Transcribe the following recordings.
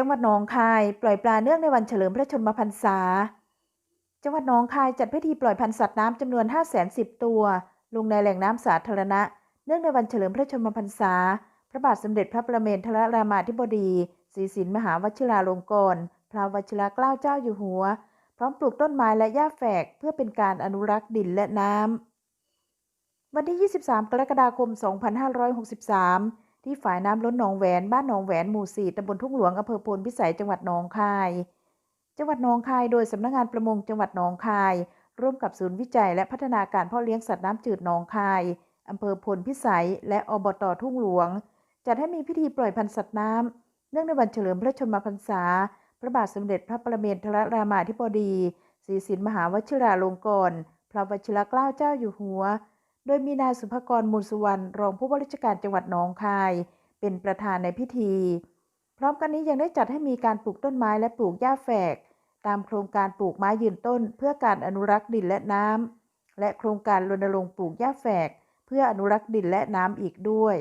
จังหวัดหนองคายปล่อยปลาเนื่องในวันเฉลิมพระชนมพรรษา จังหวัดหนองคายจัดพิธีปล่อยพันธุ์สัตว์น้ำจำนวน 5 0 0 0 0ตัว ลงในแหล่งน้ำสาธารณะ เนื่องในวันเฉลิมพระชนมพรรษา พระบาทสมเด็จพระประเมนทรรามาธิบดีศรีสินมหาวชิราลงกรณ์พระวชิรเกล้าเจ้าอยู่หัว พร้อมปลูกต้นไม้และหญ้าแฝกเพื่อเป็นการอนุรักษ์ดินและน้ำวันที่ 23 กรกฎาคม 2563 ที่ฝ่ายน้ำล้นหนองแหวน บ้านหนองแหวนหมู่4ตำบลทุ่งหลวงอำเภอโพนพิสัยจังหวัดหนองคาย จังหวัดหนองคายโดยสำนักงานประมงจังหวัดหนองคาย ร่วมกับศูนย์วิจัย และพัฒนาการเพาะเลี้ยงสัตว์น้ำจืดหนองคายอำเภอพลพิสัย และอบตทุ่งหลวง จัดให้มีพิธีปล่อยพันธุ์สัตว์น้ำเนื่องในวันเฉลิมพระชนมพรรษา พระบาทสมเด็จพระประเมนทรรามาธิบดีศรีสินมหาวชิราลงกรณ์พระวชิรเกล้าเจ้าอยู่หัว โดยมีนายสุภกรมูลสุวรรณรองผู้ว่าราชการจังหวัดหนองคาย เป็นประธานในพิธี พร้อมกันนี้ยังได้จัดให้มีการปลูกต้นไม้และปลูกหญ้าแฝก ตามโครงการปลูกไม้ยืนต้น เพื่อการอนุรักษ์ดินและน้ำและโครงการรณรงค์ปลูกหญ้าแฝก เพื่ออนุรักษ์ดินและน้ำอีกด้วย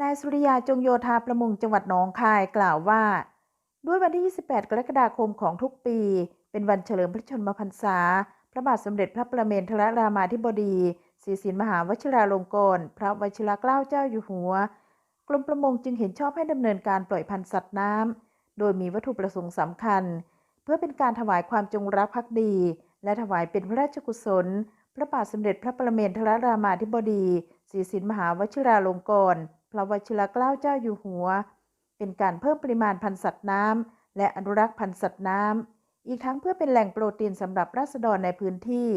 นายสุริยาจงโยธาประมงจังหวัดหนองคายกล่าวว่า ด้วยวันที่ 28 กรกฎาคมของทุกปี เป็นวันเฉลิมพระชนมพรรษา ระบาทสมเด็จพระประเมนทรรามาธิบดีศรีสินมหาวชิราลงกรณ์พระวชิรเกล้าเจ้าอยู่หัว กรมประมงจึงเห็นชอบให้ดำเนินการปล่อยพันธุ์สัตว์น้ำ โดยมีวัตถุประสงค์สำคัญ เพื่อเป็นการถวายความจงรักภักดี และถวายเป็นพระราชกุศล พระบาทสมเด็จพระประเมนทรรามาธิบดีศรีสินมหาวชิราลงกรณ์พระวชิรเกล้าเจ้าอยู่หัว เป็นการเพิ่มปริมาณพันธุ์สัตว์น้ำและอนุรักษ์พันธุ์สัตว์น้ำ อีกทั้งเพื่อเป็นแหล่งโปรตีนสำหรับราษฎรในพื้นที่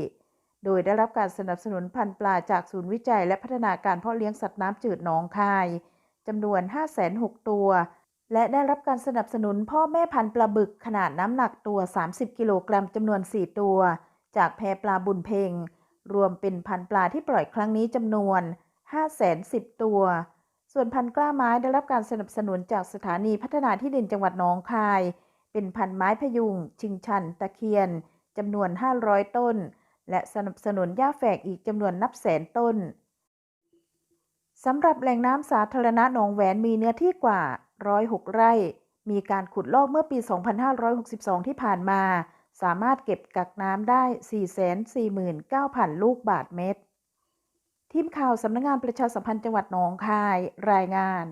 โดยได้รับการสนับสนุนพันธุ์ปลาจากศูนย์วิจัยและพัฒนาการเพาะเลี้ยงสัตว์น้ำจืดหนองคายจำนวน 506 ตัว และได้รับการสนับสนุนพ่อแม่พันธุ์ปลาบึกขนาดน้ำหนักตัว 30 กิโลกรัมจำนวน 4 ตัว จากแพปลาบุญเพงรวมเป็นพันธุ์ปลาที่ปล่อยครั้งนี้จำนวน 510 ตัว ส่วนพันธุ์กล้าไม้ได้รับการสนับสนุนจากสถานีพัฒนาที่ดินจังหวัดหนองคาย เป็นพันไม้พยุง ชิงชัน ตะเคียนจำนวน 500 ต้น และสนับสนุนหญ้าแฝกอีกจำนวนนับแสนต้นสำหรับแหล่งน้ำสาธารณะหนองแหวนมีเนื้อที่กว่า 106 ไร่ มีการขุดลอกเมื่อปี 2562 ที่ผ่านมา สามารถเก็บกักน้ำได้ 449,000 ลูกบาทเมตร ทีมข่าวสำนักงงานประชาสัมพันธ์จังหวัดหนองคายรายงาน